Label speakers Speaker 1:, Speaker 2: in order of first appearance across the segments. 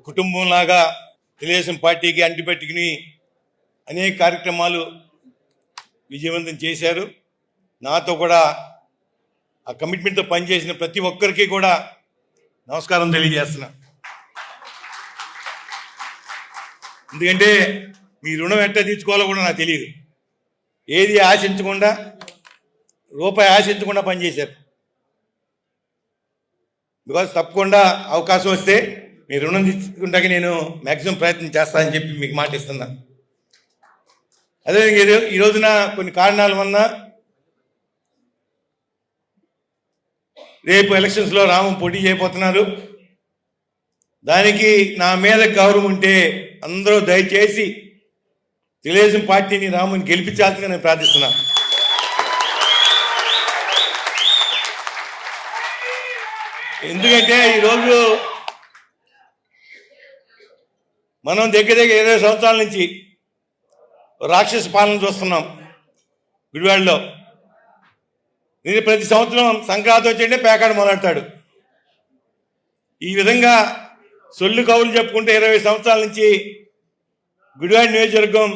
Speaker 1: ఒక కుటుంబంలాగా తెలుగుదేశం పార్టీకి అంటిపెట్టుకుని అనేక కార్యక్రమాలు విజయవంతం చేశారు. నాతో కూడా ఆ కమిట్మెంట్తో పనిచేసిన ప్రతి ఒక్కరికి కూడా నమస్కారం తెలియజేస్తున్నా. ఎందుకంటే మీ రుణం ఎట్లా తీర్చుకోవాలో కూడా నాకు తెలియదు. ఏది ఆశించకుండా రూపాయి ఆశించకుండా పనిచేశారు. బికాజ్ తప్పకుండా అవకాశం వస్తే మీ రుణం తీసుకుంటాక నేను మ్యాక్సిమం ప్రయత్నం చేస్తానని చెప్పి మీకు మాట ఇస్తున్నా. అదే ఈ- రోజున కొన్ని కారణాల వలన రేపు ఎలక్షన్స్లో రామం పోటీ చేయబోతున్నారు. దానికి నా మీద గౌరవం ఉంటే అందరూ దయచేసి తెలుగుదేశం పార్టీని రాముని గెలిపించాల్సిందిగా నేను ప్రార్థిస్తున్నా. ఎందుకంటే ఈరోజు మనం దగ్గర దగ్గర ఇరవై సంవత్సరాల నుంచి రాక్షస పాలన చూస్తున్నాం గుడివాడలో. నేను ప్రతి సంవత్సరం సంక్రాంతి వచ్చింటే పేకాడ మొదలెడతాడు. ఈ విధంగా సొల్లు కవులు చెప్పుకుంటే ఇరవై సంవత్సరాల నుంచి గుడివాడ నియోజకవర్గం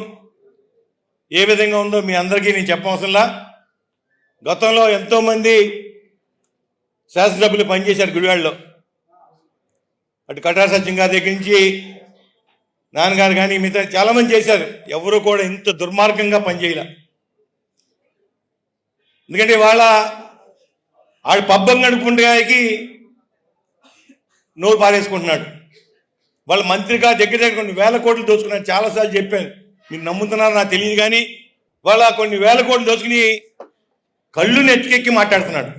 Speaker 1: ఏ విధంగా ఉందో మీ అందరికీ నేను చెప్పవసరంలా. గతంలో ఎంతోమంది శాసనసభ్యులు పనిచేశారు గుడివాడలో. అటు కటార సత్యం గారి దగ్గర నుంచి నాన్నగారు కానీ మిగతా చాలామంది చేశారు. ఎవరు కూడా ఇంత దుర్మార్గంగా పనిచేయలే. ఎందుకంటే వాళ్ళ ఆడు పబ్బం గడుపుకుంటాకి నోరు పారేసుకుంటున్నాడు. వాళ్ళ మంత్రిగా దగ్గర దగ్గర కొన్ని వేల కోట్లు దోచుకున్నాడు. చాలాసార్లు చెప్పాను. మీరు నమ్ముతున్నారో నాకు తెలియదు కానీ వాళ్ళ కొన్ని వేల కోట్లు దోచుకుని కళ్ళు నెత్తికెక్కి మాట్లాడుతున్నాడు.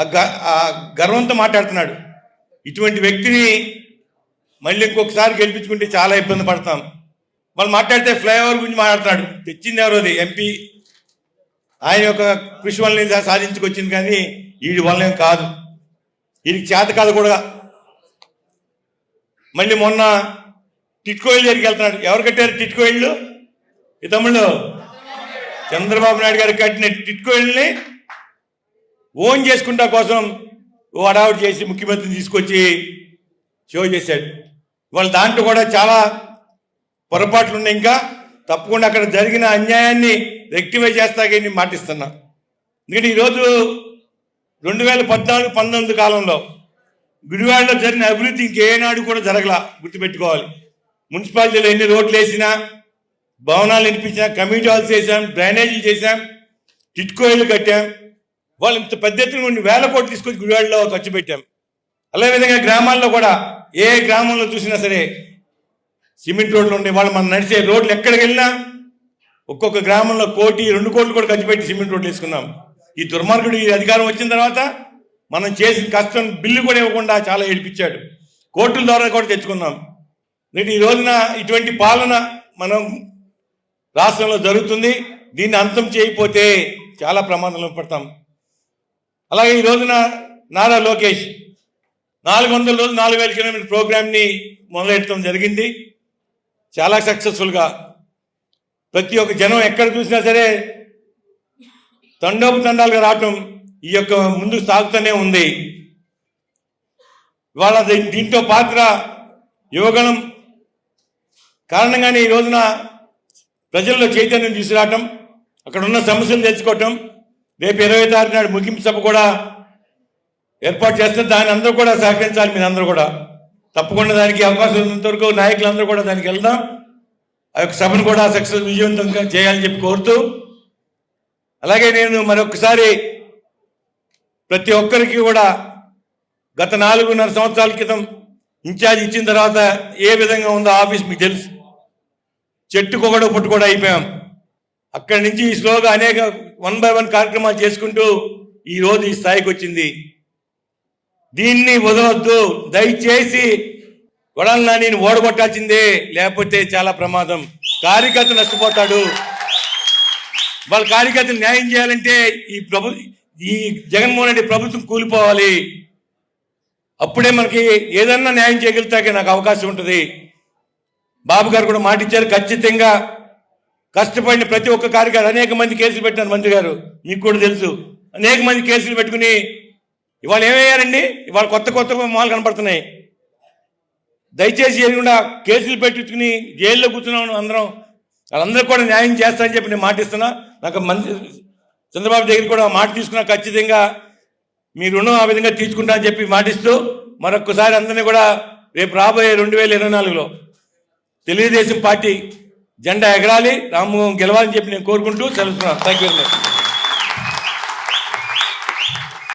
Speaker 1: ఆ గ- ఆ గర్వంతో మాట్లాడుతున్నాడు. ఇటువంటి వ్యక్తిని మళ్ళీ ఇంకొకసారి గెలిపించుకుంటే చాలా ఇబ్బంది పడతాం. వాళ్ళు మాట్లాడితే ఫ్లైఓవర్ గురించి మాట్లాడుతున్నాడు. తెచ్చింది ఎవరోది ఎంపీ ఆయన యొక్క కృషి వల్ల సాధించుకొచ్చింది కానీ వీడి వల్ల కాదు. వీడికి చేత కాదు కూడా. మళ్ళీ మొన్న టిట్కోయిల్ దగ్గరికి వెళ్తున్నాడు. ఎవరు కట్టారు టిట్కోయిళ్ళు ఈ తమ్ముళ్ళు. చంద్రబాబు నాయుడు గారు కట్టిన టిట్కోయిల్ని ఓన్ చేసుకుంటా కోసం ఓ అడావుట్ చేసి ముఖ్యమంత్రిని తీసుకొచ్చి షో చేశాడు. వాళ్ళ దాంట్లో కూడా చాలా పొరపాట్లు ఉన్నాయి ఇంకా తప్పకుండా అక్కడ జరిగిన అన్యాయాన్ని రెక్టిఫై నేను మాటిస్తున్నా. ఎందుకంటే ఈరోజు రెండు వేల పద్నాలుగు పంతొమ్మిది కాలంలో గుడివాడలో జరిగిన అభివృద్ధి ఇంకేనాడు కూడా జరగలా గుర్తుపెట్టుకోవాలి. మున్సిపాలిటీలో ఎన్ని రోడ్లు వేసినా భవనాలు నిర్మించినా కమ్యూనిటీ హాల్స్ చేసాం డ్రైనేజీలు చేశాం టిట్కోయిలు కట్టాం వాళ్ళు ఇంత పెద్ద ఎత్తున కొన్ని వేల కోట్లు తీసుకొచ్చి గుడివాడలో ఖర్చు పెట్టాం. అదే విధంగా గ్రామాల్లో కూడా ఏ గ్రామంలో చూసినా సరే సిమెంట్ రోడ్లు ఉండే వాళ్ళు మనం నడిచే రోడ్లు ఎక్కడికి వెళ్ళినా ఒక్కొక్క గ్రామంలో కోటి రెండు కోట్లు కూడా ఖర్చు పెట్టి సిమెంట్ రోడ్లు వేసుకున్నాం ఈ దుర్మార్గుడు ఈ అధికారం వచ్చిన తర్వాత మనం చేసిన కష్టం బిల్లు కూడా ఇవ్వకుండా చాలా ఏడిపించాడు. కోర్టుల ద్వారా కూడా తెచ్చుకున్నాం. నేటి ఈ రోజున ఇటువంటి పాలన మనం రాష్ట్రంలో జరుగుతుంది. దీన్ని అంతం చేయకపోతే చాలా ప్రమాదంలో పడతాం. అలాగే ఈ రోజున నారా లోకేష్ నాలుగు వందల రోజులు నాలుగు వేల కిలోమీటర్ ప్రోగ్రామ్ని మొదలెట్టడం జరిగింది. చాలా సక్సెస్ఫుల్గా. ప్రతి ఒక్క జనం ఎక్కడ చూసినా సరే తండోపు తండాలుగా రావటం ఈ యొక్క ముందు సాగుతూనే ఉంది. ఇవాళ దీ- దీంతో పాత్ర యువగణం. కారణంగానే ఈ రోజున ప్రజల్లో చైతన్యం తీసుకురావటం అక్కడ ఉన్న సమస్యలు తెచ్చుకోవటం రేపు ఇరవై తారీఖు నాడు ముగింపు సభ కూడా ఏర్పాటు చేస్తే దాని అందరూ కూడా సహకరించాలి మీరు అందరూ కూడా. తప్పకుండా దానికి అవకాశం ఉన్నంతవరకు నాయకులందరూ కూడా దానికి వెళ్దాం. ఆ యొక్క సభను కూడా సక్సెస్ విజయవంతంగా చేయాలని చెప్పి కోరుతూ అలాగే నేను మరొకసారి ప్రతి ఒక్కరికి కూడా గత నాలుగున్నర సంవత్సరాల క్రితం ఇన్ఛార్జ్ ఇచ్చిన తర్వాత ఏ విధంగా ఉందో ఆఫీస్ మీకు తెలుసు. చెట్టుకొకడు పుట్టుకోడు అయిపోయాం. అక్కడి నుంచి ఈ స్లోగా అనేక వన్ బై వన్ కార్యక్రమాలు చేసుకుంటూ ఈ రోజు ఈ స్థాయికి వచ్చింది. దీన్ని వదలొద్దు. దయచేసి కొడాలన్నా నేను ఓడగొట్టాల్సిందే. లేకపోతే చాలా ప్రమాదం. కార్యకర్త నష్టపోతాడు. వాళ్ళ కార్యకర్తలు న్యాయం చేయాలంటే ఈ ప్రభు ఈ జగన్మోహన్ రెడ్డి ప్రభుత్వం కూలిపోవాలి. అప్పుడే మనకి ఏదన్నా న్యాయం చేయగలుగుతాకే నాకు అవకాశం ఉంటుంది. బాబు గారు కూడా మాట ఇచ్చారు. ఖచ్చితంగా కష్టపడిన ప్రతి ఒక్క కార్యకర్త అనేక మంది కేసులు పెట్టారు మంత్రి గారు. మీకు కూడా తెలుసు. అనేక మంది కేసులు పెట్టుకుని ఇవాళ ఏమయ్యారండి? ఇవాళ కొత్త కొత్త మొహాలు కనపడుతున్నాయి. దయచేసి ఏకుండా కేసులు పెట్టించుకుని జైల్లో కూర్చున్నాం అందరం వాళ్ళందరూ కూడా న్యాయం చేస్తానని చెప్పి నేను మాటిస్తున్నా. నాకు మంచి చంద్రబాబు దగ్గర కూడా మాట తీసుకున్నా ఖచ్చితంగా మీ రుణం ఆ విధంగా తీసుకుంటా అని చెప్పి మాటిస్తూ మరొకసారి అందరినీ కూడా రేపు రాబోయే రెండు వేల ఇరవై నాలుగులో తెలుగుదేశం పార్టీ జెండా ఎగరాలి రామ్మోహన్ గెలవాలని చెప్పి నేను కోరుకుంటూ తెలుస్తున్నాను థ్యాంక్ యూ వెరీ మచ్